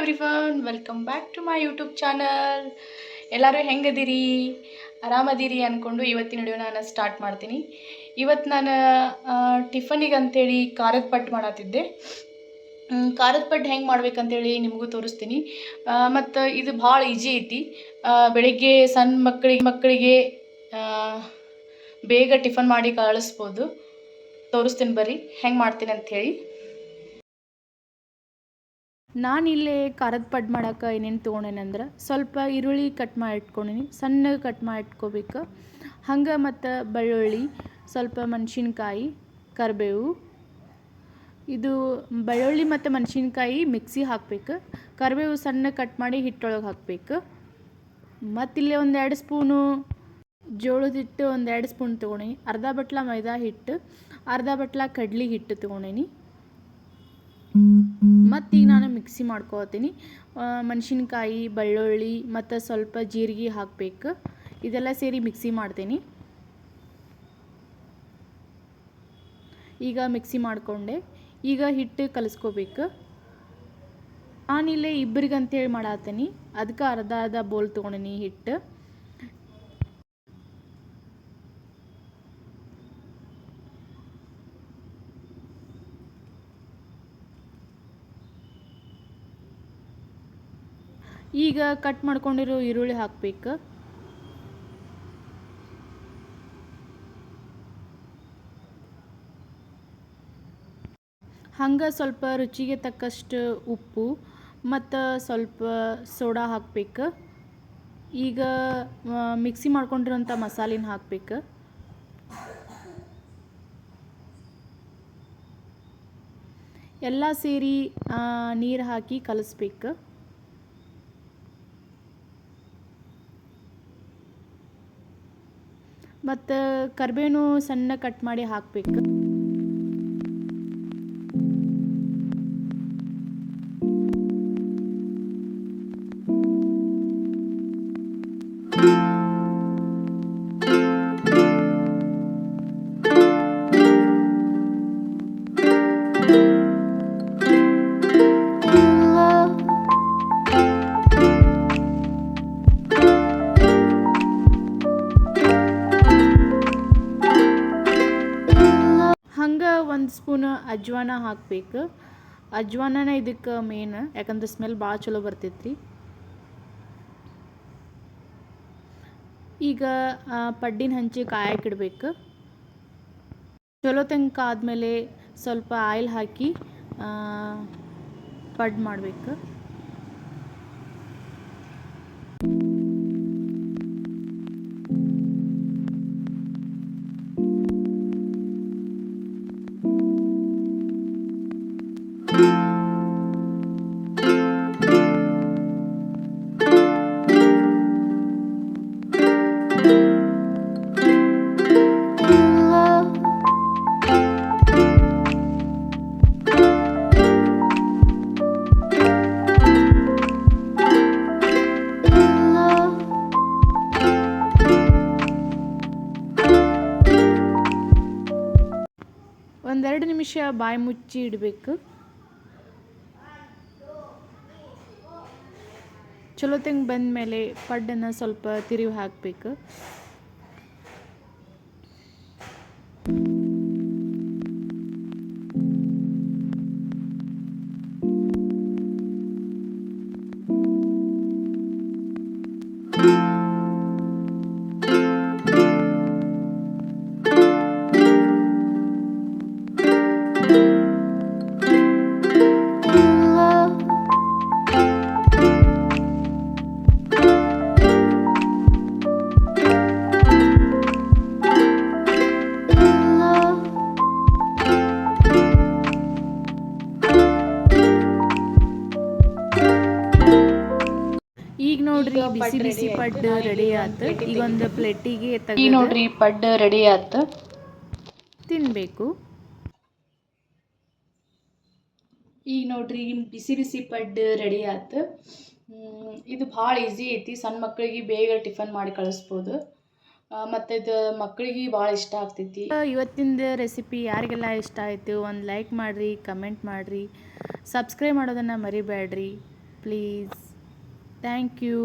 Everyone welcome back to my YouTube channel ಎಲ್ಲರೂ ಹೆಂಗದಿರಿ? ಆರಾಮದಿರಿ ಅಂದ್ಕೊಂಡು ಇವತ್ತಿನ ವಿಡಿಯೋ ನಾನು ಸ್ಟಾರ್ಟ್ ಮಾಡ್ತೀನಿ. ಇವತ್ತು ನಾನು ಟಿಫನಿಗೆ ಅಂತೇಳಿ ಖಾರದ ಪಟ್ಟು ಮಾಡತ್ತಿದ್ದೆ. ಖಾರದ ಪಟ್ಟು ಹೆಂಗೆ ಮಾಡ್ಬೇಕಂತೇಳಿ ನಿಮಗೂ ತೋರಿಸ್ತೀನಿ. ಮತ್ತು ಇದು ಭಾಳ ಈಜಿ ಐತಿ. ಬೆಳಿಗ್ಗೆ ಸಣ್ಣ ಮಕ್ಕಳಿಗೆ ಮಕ್ಕಳಿಗೆ ಬೇಗ ಟಿಫನ್ ಮಾಡಿ ಕಳಿಸ್ಬೋದು. ತೋರಿಸ್ತೀನಿ ಬರ್ರಿ, ಹೆಂಗೆ ಮಾಡ್ತೀನಿ ಅಂಥೇಳಿ ನಾನಿಲ್ಲೇ ಖಾರದ ಪಡ್ ಮಾಡೋಕೆ ಏನೇನು ತೊಗೊಂಡೇನಂದ್ರೆ ಸ್ವಲ್ಪ ಈರುಳ್ಳಿ ಕಟ್ ಮಾಡಿ ಇಟ್ಕೊಂಡೀನಿ ಸಣ್ಣಗೆ ಕಟ್ ಮಾಡಿ ಇಟ್ಕೋಬೇಕು ಹಂಗೆ ಮತ್ತು ಬೆಳ್ಳುಳ್ಳಿ, ಸ್ವಲ್ಪ ಮೆಣಸಿನ್ಕಾಯಿ, ಕರಿಬೇವು, ಇದು ಬೆಳ್ಳುಳ್ಳಿ ಮತ್ತು ಮೆಣಸಿನ್ಕಾಯಿ ಮಿಕ್ಸಿ ಹಾಕಬೇಕು. ಕರಿಬೇವು ಸಣ್ಣ ಕಟ್ ಮಾಡಿ ಹಿಟ್ಟೊಳಗೆ ಹಾಕಬೇಕು. ಮತ್ತು ಇಲ್ಲಿ ಒಂದೆರಡು ಸ್ಪೂನು ಜೋಳದ ಹಿಟ್ಟು ಒಂದೆರಡು ಸ್ಪೂನ್ ತೊಗೊಂಡೀನಿ. ಅರ್ಧ ಬಟ್ಲ ಮೈದಾ ಹಿಟ್ಟು, ಅರ್ಧ ಬಟ್ಲ ಕಡ್ಲಿ ಹಿಟ್ಟು ತೊಗೊಂಡೀನಿ. ಮತ್ತೀಗ ನಾನು ಮಿಕ್ಸಿ ಮಾಡ್ಕೋತೀನಿ ಮೆಣಸಿನ್ಕಾಯಿ, ಬೆಳ್ಳುಳ್ಳಿ, ಮತ್ತು ಸ್ವಲ್ಪ ಜೀರಿಗೆ ಹಾಕಬೇಕು. ಇದೆಲ್ಲ ಸೇರಿ ಮಿಕ್ಸಿ ಮಾಡ್ತೀನಿ. ಈಗ ಮಿಕ್ಸಿ ಮಾಡಿಕೊಂಡೆ. ಈಗ ಹಿಟ್ಟು ಕಲಿಸ್ಕೋಬೇಕು. ನಾನಿಲ್ಲೇ ಇಬ್ಬರಿಗೆ ಅಂತೇಳಿ ಮಾಡತ್ತೀನಿ. ಅದಕ್ಕೆ ಅರ್ಧ ಅರ್ಧ ಬೋಲ್ ತೊಗೊಂಡಿನಿ ಹಿಟ್ಟು. ಈಗ ಕಟ್ ಮಾಡ್ಕೊಂಡಿರೋ ಈರುಳ್ಳಿ ಹಾಕಬೇಕು. ಹಂಗೆ ಸ್ವಲ್ಪ ರುಚಿಗೆ ತಕ್ಕಷ್ಟು ಉಪ್ಪು ಮತ್ತು ಸ್ವಲ್ಪ ಸೋಡಾ ಹಾಕಬೇಕು. ಈಗ ಮಿಕ್ಸಿ ಮಾಡ್ಕೊಂಡಿರೋಂಥ ಮಸಾಲಿನ ಹಾಕಬೇಕು. ಎಲ್ಲ ಸೇರಿ ನೀರು ಹಾಕಿ ಕಲಿಸ್ಬೇಕು. ಮತ್ತು ಕರಿಬೇವು ಸಣ್ಣ ಕಟ್ ಮಾಡಿ ಹಾಕಬೇಕು. ಹಂಗೆ ಒಂದು ಸ್ಪೂನ್ ಅಜ್ವಾನ ಹಾಕಬೇಕು. ಅಜ್ವಾನನ ಇದಕ್ಕೆ ಮೇನ್ ಯಾಕಂದ್ರೆ ಸ್ಮೆಲ್ ಭಾಳ ಚಲೋ ಬರ್ತೈತ್ರಿ. ಈಗ ಪಡ್ಡಿನ ಹಂಚಿ ಕಾಯಕ್ಕಿಡ್ಬೇಕು ಚಲೋ ತಂಕ ಆದಮೇಲೆ ಸ್ವಲ್ಪ ಆಯಿಲ್ ಹಾಕಿ ಪಡ್ ಮಾಡಬೇಕು. ಒಂದೆರಡು ನಿಮಿಷ ಬಾಯಿ ಮುಚ್ಚಿ ಇಡಬೇಕು. ಚಲೋ ಬಂದ ಬಂದಮೇಲೆ ಪಡ್ಡನ್ನು ಸ್ವಲ್ಪ ತಿರುವಿ ಹಾಕಬೇಕು. ನೋಡ್ರಿ ಬಿಸಿ ಬಿಸಿ ಪಡ್ ರೆಡಿ ಆಯ್ತು. ಈಗ ಒಂದು ಪ್ಲೇಟಿಗೆ ನೋಡ್ರಿ ಪಡ್ಡ ರೆಡಿ ಆಯ್ತು. ತಿನ್ನಬೇಕು ಈಗ ನೋಡ್ರಿ ಬಿಸಿ ಬಿಸಿ ಪಡ್ ರೆಡಿ ಆತ ಇದು ಭಾಳ ಈಸಿ ಐತಿ. ಸಣ್ಣ ಮಕ್ಕಳಿಗೆ ಬೇಗ ಟಿಫನ್ ಮಾಡಿ ಕಳಿಸ್ಬೋದು. ಮತ್ತು ಇದು ಮಕ್ಕಳಿಗೆ ಭಾಳ ಇಷ್ಟ ಆಗ್ತೈತಿ. ಇವತ್ತಿನ ರೆಸಿಪಿ ಯಾರಿಗೆಲ್ಲ ಇಷ್ಟ ಆಯಿತು ಒಂದು ಲೈಕ್ ಮಾಡಿರಿ ಕಮೆಂಟ್ ಮಾಡಿರಿ. ಸಬ್ಸ್ಕ್ರೈಬ್ ಮಾಡೋದನ್ನು ಮರಿಬೇಡ್ರಿ. Please thank you